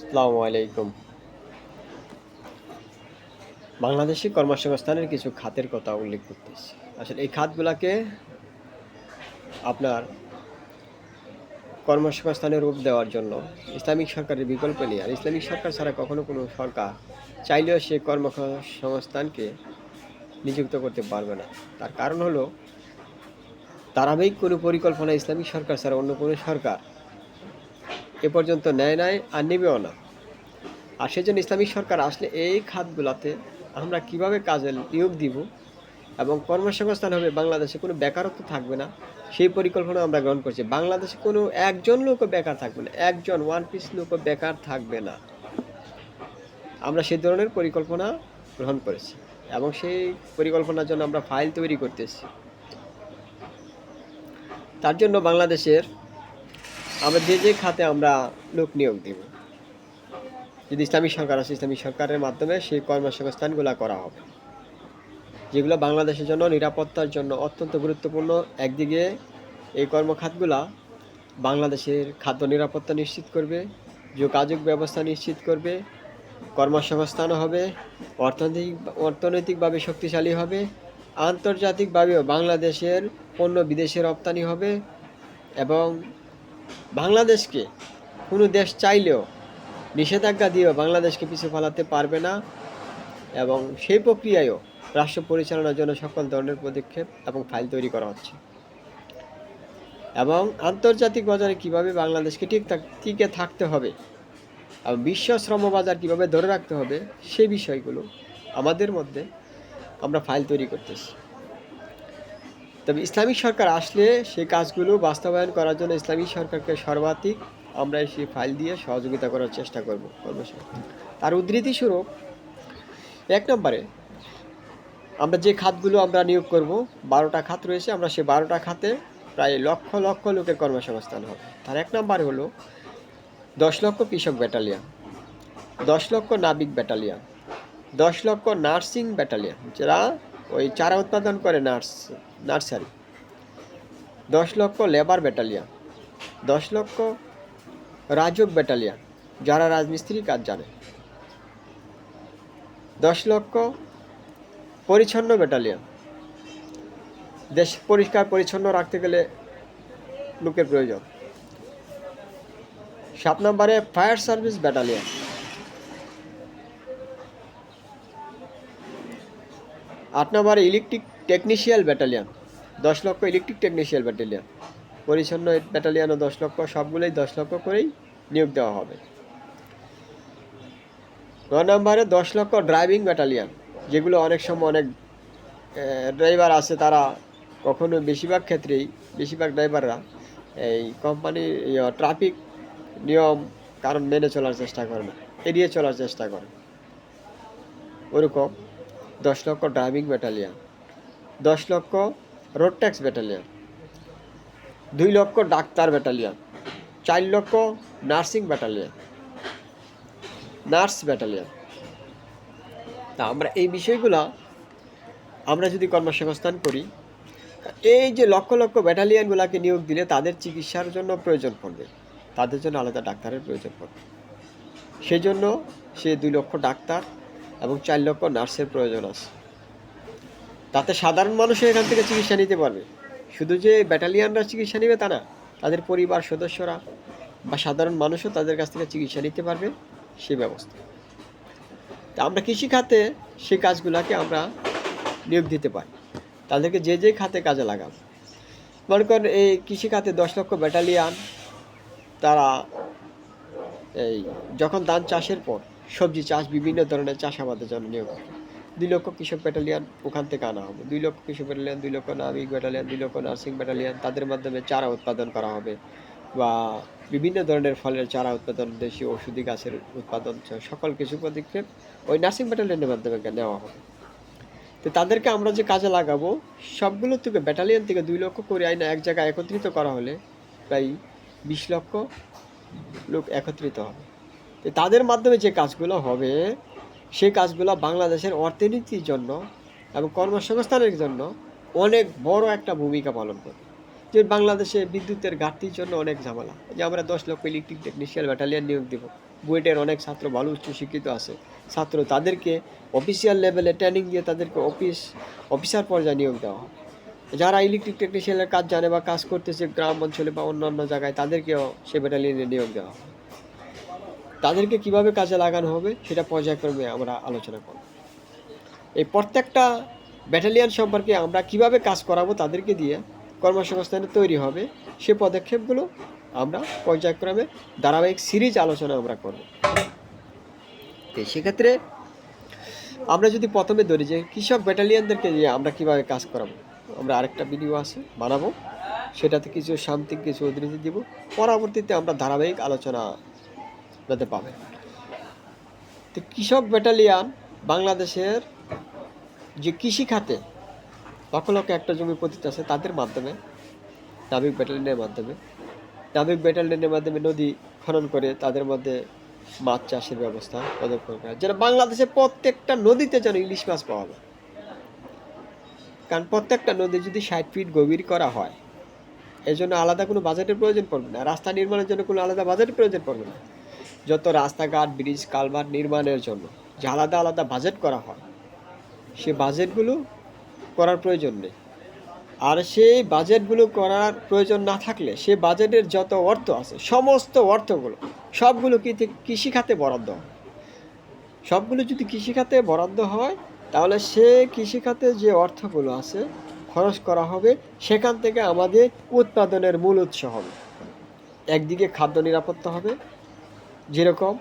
আসসালামু আলাইকুম। বাংলাদেশি কর্মসংস্থানের কিছু খাতের কথা উল্লেখ করতেছি। আসলে এই খাতগুলোকে আপনার কর্মসংস্থানের রূপ দেওয়ার জন্য ইসলামিক সরকারের বিকল্প নেই। আর ইসলামিক সরকার ছাড়া কখনো কোনো সরকার চাইলেও সে কর্মসংস্থানকে নিযুক্ত করতে পারবে না। তার কারণ হলো, ধারাবাহিক কোনো পরিকল্পনা ইসলামিক সরকার ছাড়া অন্য কোনো সরকার এ পর্যন্ত নেয় নাই আর নেবেও না। আর সেজন্য ইসলামিক সরকার আসলে এই খাতগুলোতে আমরা কীভাবে কাজে নিয়োগ দিব এবং কর্মসংস্থান হবে বাংলাদেশে কোনো বেকারত্ব থাকবে না, সেই পরিকল্পনা আমরা গ্রহণ করছি। বাংলাদেশে কোনো একজন লোকও বেকার থাকবে না, একজন ওয়ান পিস লোকও বেকার থাকবে না। আমরা সেই ধরনের পরিকল্পনা গ্রহণ করেছি এবং সেই পরিকল্পনার জন্য আমরা ফাইল তৈরি করতেছি। তার জন্য বাংলাদেশের আমরা যে যে খাতে আমরা লোক নিয়োগ দিব, যদি ইসলামিক সরকার আছে ইসলামিক সরকারের মাধ্যমে সেই কর্মসংস্থানগুলো করা হবে। যেগুলো বাংলাদেশের জন্য নিরাপত্তার জন্য অত্যন্ত গুরুত্বপূর্ণ, একদিকে এই কর্মখাতগুলা বাংলাদেশের খাদ্য নিরাপত্তা নিশ্চিত করবে, যোগাযোগ ব্যবস্থা নিশ্চিত করবে, কর্মসংস্থানও হবে, অর্থনৈতিক, অর্থনৈতিকভাবে শক্তিশালী হবে, আন্তর্জাতিকভাবেও বাংলাদেশের পণ্য বিদেশে রপ্তানি হবে এবং বাংলাদেশকে কোনো দেশ চাইলেও নিষেধাজ্ঞা দিয়েও বাংলাদেশকে পিছু ফেলাতে পারবে না এবং সেই প্রক্রিয়ায়ও রাষ্ট্র পরিচালনার জন্য সকল ধরনের পদক্ষেপ এবং ফাইল তৈরি করা হচ্ছে। এবং আন্তর্জাতিক বাজারে কীভাবে বাংলাদেশকে ঠিক টিকে থাকতে হবে এবং বিশ্ব শ্রম বাজার কীভাবে ধরে রাখতে হবে, সেই বিষয়গুলো আমাদের মধ্যে আমরা ফাইল তৈরি করতেছি। তবে ইসলামিক সরকার আসলে সেই কাজগুলো বাস্তবায়ন করার জন্য ইসলামিক সরকারকে সর্বাধিক আমরা সেই ফাইল দিয়ে সহযোগিতা করার চেষ্টা করব কর্মসংস্থান তার উদ্ধৃতি স্বরূপ, এক নম্বরে, আমরা যে খাতগুলো আমরা নিয়োগ করব, বারোটা খাত রয়েছে, আমরা সেই বারোটা খাতে প্রায় লক্ষ লক্ষ লোকের কর্মসংস্থান হবে। তার এক নম্বর হলো দশ লক্ষ কৃষক ব্যাটালিয়ান, দশ লক্ষ নাবিক ব্যাটালিয়ান, দশ লক্ষ নার্সিং ব্যাটালিয়ান, যারা ওই চারা উৎপাদন করে নার্স, নার্সারি। দশ লক্ষ লেবার ব্যাটালিয়ান, দশ লক্ষ রাজক ব্যাটালিয়ান, যারা রাজমিস্ত্রির কাজ জানে। দশ লক্ষ পরিচ্ছন্ন ব্যাটালিয়ান। দেশ পরিষ্কার পরিচ্ছন্ন রাখতে গেলে লোকের প্রয়োজন। সাত নম্বরে ফায়ার সার্ভিস ব্যাটালিয়ান। আট নম্বরে ইলেকট্রিক টেকনিশিয়াল ব্যাটালিয়ান দশ লক্ষ ইলেকট্রিক টেকনিশিয়াল ব্যাটালিয়ান পরিচ্ছন্ন ব্যাটালিয়ানও দশ লক্ষ, সবগুলোই দশ লক্ষ করেই নিয়োগ দেওয়া হবে। নয় নম্বরে দশ লক্ষ ড্রাইভিং ব্যাটালিয়ান যেগুলো অনেক সময় অনেক ড্রাইভার আছে তারা কখনো বেশিরভাগ ক্ষেত্রেই বেশিরভাগ ড্রাইভাররা এই কোম্পানি ট্রাফিক নিয়ম, কারণ মেনে চলার চেষ্টা করে না, এড়িয়ে চলার চেষ্টা করে। ওরকম। দশ লক্ষ ড্রাইভিং ব্যাটালিয়ান দশ লক্ষ রোড ট্যাক্স ব্যাটালিয়ান দুই লক্ষ ডাক্তার ব্যাটালিয়ান চার লক্ষ নার্সিং ব্যাটালিয়ান নার্স ব্যাটালিয়ান তা আমরা এই বিষয়গুলো আমরা যদি কর্মসংস্থান করি, এই যে লক্ষ লক্ষ ব্যাটালিয়ানগুলোকে নিয়োগ দিলে তাদের চিকিৎসার জন্য প্রয়োজন পড়বে, তাদের জন্য আলাদা ডাক্তারের প্রয়োজন পড়বে। সেই জন্য সে দুই লক্ষ ডাক্তার এবং চার লক্ষ নার্সের প্রয়োজন আছে। তাতে সাধারণ মানুষও এখান থেকে চিকিৎসা নিতে পারবে। শুধু যে ব্যাটালিয়ানরা চিকিৎসা নেবে তা না, তাদের পরিবার সদস্যরা বা সাধারণ মানুষও তাদের কাছ থেকে চিকিৎসা নিতে পারবে সেই ব্যবস্থা। তা আমরা কৃষি খাতে সেই কাজগুলোকে আমরা নিয়োগ দিতে পারি। তাদেরকে যে যে খাতে কাজে লাগাবো। মনে করেন এই কৃষি খাতে দশ লক্ষ ব্যাটালিয়ান, তারা এই যখন ধান চাষের পর সবজি চাষ, বিভিন্ন ধরনের চাষাবাদের জন্য নিয়োগ দুই লক্ষ কৃষক ব্যাটালিয়ান ওখান থেকে আনা হবে। দুই লক্ষ কৃষক ব্যাটালিয়ান, দুই লক্ষ নাবিক ব্যাটালিয়ান, দুই লক্ষ নার্সিং ব্যাটালিয়ান, তাদের মাধ্যমে চারা উৎপাদন করা হবে বা বিভিন্ন ধরনের ফলের চারা উৎপাদন, দেশীয় ওষুধি গাছের উৎপাদন, সকল কিছু পদক্ষেপ ওই নার্সিং ব্যাটালিয়নের মাধ্যমে নেওয়া হবে। তো তাদেরকে আমরা যে কাজে লাগাবো, সবগুলো থেকে ব্যাটালিয়ন থেকে দুই লক্ষ করে আইনা এক জায়গায় একত্রিত করা হলে প্রায় বিশ লক্ষ লোক একত্রিত হবে। তাদের মাধ্যমে যে কাজগুলো হবে, সেই কাজগুলো বাংলাদেশের অর্থনীতির জন্য এবং কর্মসংস্থানের জন্য অনেক বড় একটা ভূমিকা পালন করবে। যে বাংলাদেশে বিদ্যুতের ঘাটতির জন্য অনেক ঝামেলা। যে আমরা দশ লক্ষ ইলেকট্রিক টেকনিশিয়াল ব্যাটালিয়ান নিয়োগ দেবো, বুয়েটের অনেক ছাত্র ভালো উচ্চ শিক্ষিত আছে। ছাত্র তাদেরকে অফিসিয়াল লেভেলে ট্রেনিং দিয়ে তাদেরকে অফিস অফিসার পর্যায়ে নিয়োগ দেওয়া হয় যারা ইলেকট্রিক টেকনিশিয়ানের কাজ জানে বা কাজ করতেছে গ্রাম অঞ্চলে বা অন্যান্য জায়গায়, তাদেরকেও সে ব্যাটালিয়নে নিয়োগ দেওয়া হয় তাদেরকে কীভাবে কাজে লাগানো হবে সেটা পর্যায়ক্রমে আমরা আলোচনা করব। এই প্রত্যেকটা ব্যাটালিয়ান সম্পর্কে আমরা কীভাবে কাজ করাবো তাদেরকে দিয়ে কর্মসংস্থানে তৈরি হবে, সে পদক্ষেপগুলো আমরা পর্যায়ক্রমে ধারাবাহিক সিরিজ আলোচনা আমরা করব। তো সেক্ষেত্রে আমরা যদি প্রথমে ধরি যে কৃষক ব্যাটালিয়ানদেরকে দিয়ে আমরা কীভাবে কাজ করাবো, আমরা আরেকটা ভিডিও আছে বানাবো, সেটাতে কিছু সামথিক কিছু উদ্ধৃতি দিব। পরবর্তীতে আমরা ধারাবাহিক আলোচনা যাতে পাবেন তো কৃষক ব্যাটালিয়ান বাংলাদেশের যে কৃষি খাতে লক্ষ লক্ষ একটা জমি পতিত আছে, তাদের মাধ্যমে, নাবিক ব্যাটালিয়নের মাধ্যমে, নাবিক ব্যাটালিয়নের মাধ্যমে নদী খনন করে তাদের মধ্যে মাছ চাষের ব্যবস্থা পদক্ষেপ করা। যেন বাংলাদেশের প্রত্যেকটা নদীতে যেন ইলিশ মাছ পাওয়া যায়। কারণ প্রত্যেকটা নদী যদি ষাট ফিট গভীর করা হয় এই জন্য আলাদা কোনো বাজেটের প্রয়োজন পড়বে না। রাস্তা নির্মাণের জন্য কোনো আলাদা বাজেটের প্রয়োজন পড়বে না। যত রাস্তাঘাট ব্রিজ কালভার নির্মাণের জন্য যে আলাদা আলাদা বাজেট করা হয়, সে বাজেটগুলো করার প্রয়োজন নেই। আর সেই বাজেটগুলো করার প্রয়োজন না থাকলে সে বাজেটের যত অর্থ আছে, সমস্ত অর্থগুলো, সবগুলো কৃষি খাতে বরাদ্দ হয়? সবগুলো যদি কৃষি খাতে বরাদ্দ হয়, তাহলে সে কৃষি খাতে যে অর্থগুলো আছে, খরচ করা হবে, সেখান থেকে আমাদের উৎপাদনের মূল উৎস হবে। একদিকে খাদ্য নিরাপত্তা হবে যেরকম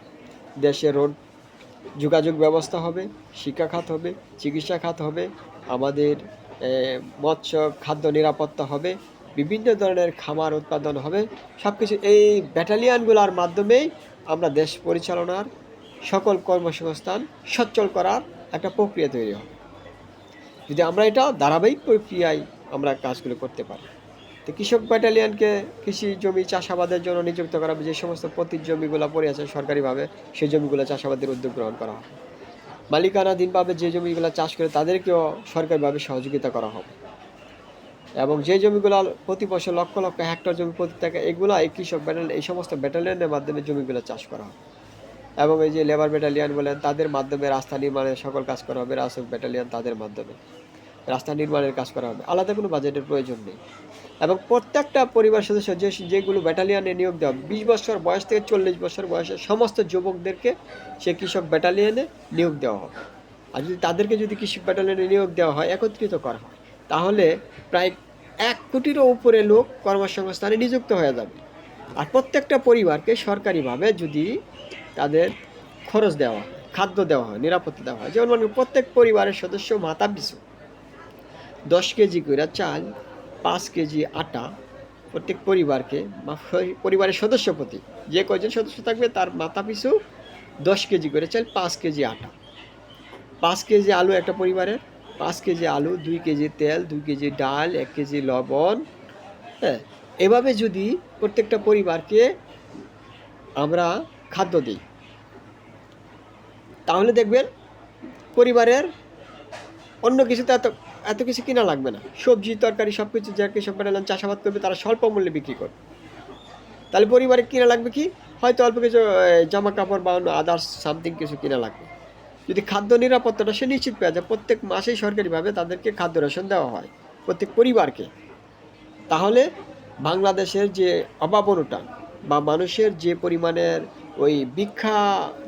দেশে রোড যোগাযোগ ব্যবস্থা হবে, শিক্ষা খাত হবে, চিকিৎসা খাত হবে, আমাদের মৎস্য খাদ্য নিরাপত্তা হবে, বিভিন্ন ধরনের খামার উৎপাদন হবে সব কিছু এই ব্যাটালিয়ানগুলোর মাধ্যমেই আমরা দেশ পরিচালনার সকল কর্মসংস্থান সচ্ছল করার একটা প্রক্রিয়া তৈরি হবে। যদি আমরা এটা ধারাবাহিক প্রক্রিয়ায় আমরা কাজগুলো করতে পারি। তো কৃষক ব্যাটালিয়ানকে কৃষি জমি চাষাবাদের জন্য নিযুক্ত করা হবে, যে সমস্ত পতির জমিগুলো পড়ে আছে সরকারিভাবে, সেই জমিগুলো চাষাবাদের উদ্যোগ গ্রহণ করা হবে। মালিকানাধীনভাবে যে জমিগুলো চাষ করে, তাদেরকেও সরকারিভাবে সহযোগিতা করা হবে। এবং যে জমিগুলো প্রতি বছর লক্ষ লক্ষ হেক্টর জমি প্রতি থাকে এগুলো এই কৃষক ব্যাটালিয়ন, এই সমস্ত ব্যাটালিয়নের মাধ্যমে জমিগুলো চাষ করা হবে। এবং এই যে লেবার ব্যাটালিয়ান বলেন, তাদের মাধ্যমে রাস্তা নির্মাণের সকল কাজ করা হবে রাসক ব্যাটালিয়ান তাদের মাধ্যমে। রাস্তা নির্মাণের কাজ করা হবে। আলাদা কোনো বাজেটের প্রয়োজন নেই। এবং প্রত্যেকটা পরিবার সদস্য যে যেগুলো ব্যাটালিয়ানে নিয়োগ দেওয়া বিশ বছর বয়স থেকে চল্লিশ বছর বয়সের সমস্ত যুবকদেরকে সে কৃষক ব্যাটালিয়ানে নিয়োগ দেওয়া হবে। আর যদি তাদেরকে যদি কৃষক ব্যাটালিয়নে নিয়োগ দেওয়া হয়, একত্রিত করা হয়, তাহলে প্রায় এক কোটিরও উপরে লোক কর্মসংস্থানে নিযুক্ত হয়ে যাবে। আর প্রত্যেকটা পরিবারকে সরকারিভাবে যদি তাদের খরচ দেওয়া হয়, খাদ্য দেওয়া হয়, নিরাপত্তা দেওয়া হয়, যেমন মানে প্রত্যেক পরিবারের সদস্য মাথা পিছু দশ কেজি করে চাল, পাঁচ কেজি আটা প্রত্যেক পরিবারকে বা পরিবারের সদস্য প্রতি যে কয়জন সদস্য থাকবে তার মাথা পিছু দশ কেজি করে চাল, পাঁচ কেজি আটা। পাঁচ কেজি আলু একটা পরিবারের, পাঁচ কেজি আলু, দুই কেজি তেল, দুই কেজি ডাল, এক কেজি লবণ হ্যাঁ। এভাবে যদি প্রত্যেকটা পরিবারকে আমরা খাদ্য দিই, তাহলে দেখবেন পরিবারের অন্য কিছুতে এত এত কিছু কিনা লাগবে না। সবজি, তরকারি সব কিছু যা কৃষক ব্যাটালিয়ন চাষাবাদ করবে, তারা স্বল্প মূল্যে বিক্রি করবে। তাহলে পরিবারে কিনা লাগবে কি? হয়তো অল্প কিছু জামা কাপড় বা অন্য আদার্স সামথিং কিছু কিনা লাগবে। যদি খাদ্য নিরাপত্তাটা সে নিশ্চিত পেয়ে যায়, প্রত্যেক মাসেই সরকারিভাবে তাদেরকে খাদ্য রেশন দেওয়া হয়, প্রত্যেক পরিবারকে। তাহলে বাংলাদেশের যে অভাব অনুটান বা মানুষের যে পরিমাণের ওই ভিক্ষা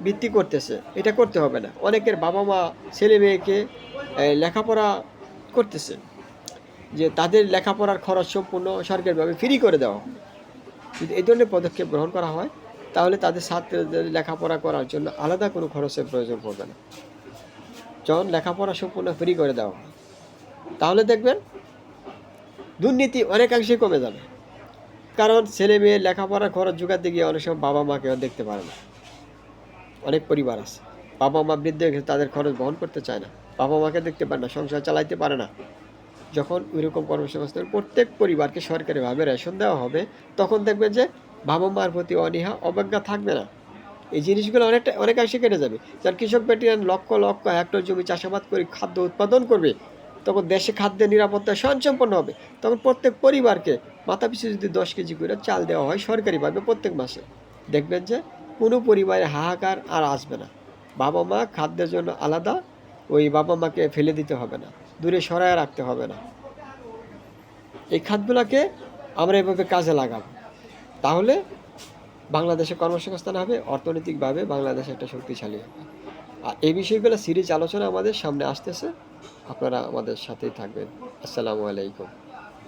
বৃত্তি করতেছে, এটা করতে হবে না। অনেকের বাবা মা ছেলে মেয়েকে লেখাপড়া করতেছে যে তাদের লেখাপড়ার খরচ সম্পূর্ণ সরকারিভাবে ফ্রি করে দেওয়া যদি এই ধরনের পদক্ষেপ গ্রহণ করা হয়, তাহলে তাদের ছাত্রদের লেখাপড়া করার জন্য আলাদা কোনো খরচের প্রয়োজন পড়বে না। যখন লেখাপড়া সম্পূর্ণ ফ্রি করে দেওয়া হয়, তাহলে দেখবেন দুর্নীতি অনেকাংশে কমে যাবে। কারণ ছেলে মেয়ে লেখাপড়ার খরচ জোগাতে গিয়ে অনেক সময় বাবা মাকে দেখতে পারে না। অনেক পরিবার আছে, বাবা মা বৃদ্ধ তাদের খরচ বহন করতে চায় না। বাবা মাকে দেখতে পারে না, সংসার চালাইতে পারে না। যখন ওইরকম কর্মসংস্থান প্রত্যেক পরিবারকে সরকারিভাবে রেশন দেওয়া হবে, তখন দেখবেন যে বাবা মার প্রতি অনীহা, অবজ্ঞা থাকবে না। এই জিনিসগুলো অনেকটা, অনেকাংশে কেটে যাবে। যার কৃষক ব্যাটালিয়ান লক্ষ লক্ষ হেক্টর জমি চাষাবাদ করে খাদ্য উৎপাদন করবে, তখন দেশে খাদ্যের নিরাপত্তা স্বয়ংসম্পন্ন হবে। তখন প্রত্যেক পরিবারকে মাথা পিছু যদি দশ কেজি করে চাল দেওয়া হয় সরকারিভাবে প্রত্যেক মাসে। দেখবেন যে কোনো পরিবারে হাহাকার আর আসবে না। বাবা মা খাদ্যের জন্য আলাদা ওই বাবা মাকে ফেলে দিতে হবে না, দূরে সরায় রাখতে হবে না। এই খাতগুলোকে আমরা এভাবে কাজে লাগাব। তাহলে বাংলাদেশে কর্মসংস্থান হবে, অর্থনৈতিকভাবে বাংলাদেশ একটা শক্তিশালী হবে। আর এই বিষয়গুলো সিরিজ আলোচনা আমাদের সামনে আসতেছে, আপনারা আমাদের সাথেই থাকবেন। আসসালামু আলাইকুম।